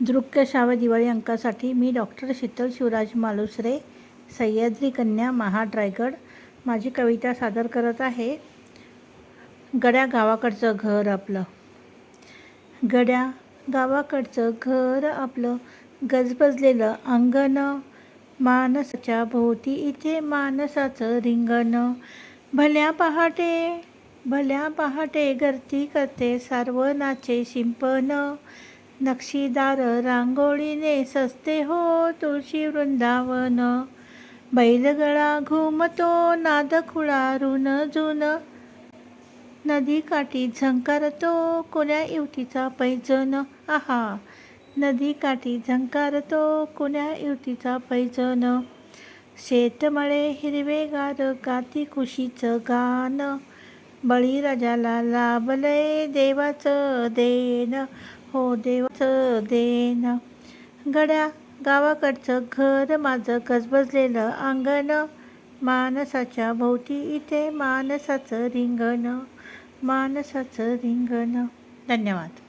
दृक्यश्राव्य दिवाळी अंकासाठी मी डॉक्टर शीतल शिवराज मालुसरे सह्याद्री कन्या महाड रायगड माझी कविता सादर करत आहे. गड्या गावाकडचं घर आपलं. गड्या गावाकडचं घर आपलं. गजबजलेलं अंगण माणसाच्या भोवती इथे माणसाचं रिंगण. भल्या पहाटे भल्या पहाटे गर्दी करते सार्वनाचे शिंपण. नक्षीदार रांगोळीने सस्ते हो तुळशी वृंदावन. बैलगळा घुमतो नाद खुळारून ऋण जुन नदीकाठी झंकारतो कोण्या युवतीचा पैजन. आहा नदीकाठी झंकारतो कोण्या युवतीचा पैजन. शेतमळे हिरवेगार गाती खुशीचं गाणं बळीराजाला लाभलंय देवाचं देण. हो देवाचं देन गड्या गावाकडचं घर माझं गजबजलेलं अंगण. माणसाच्या भोवती इथे माणसाचं रिंगण. माणसाचं रिंगण. धन्यवाद.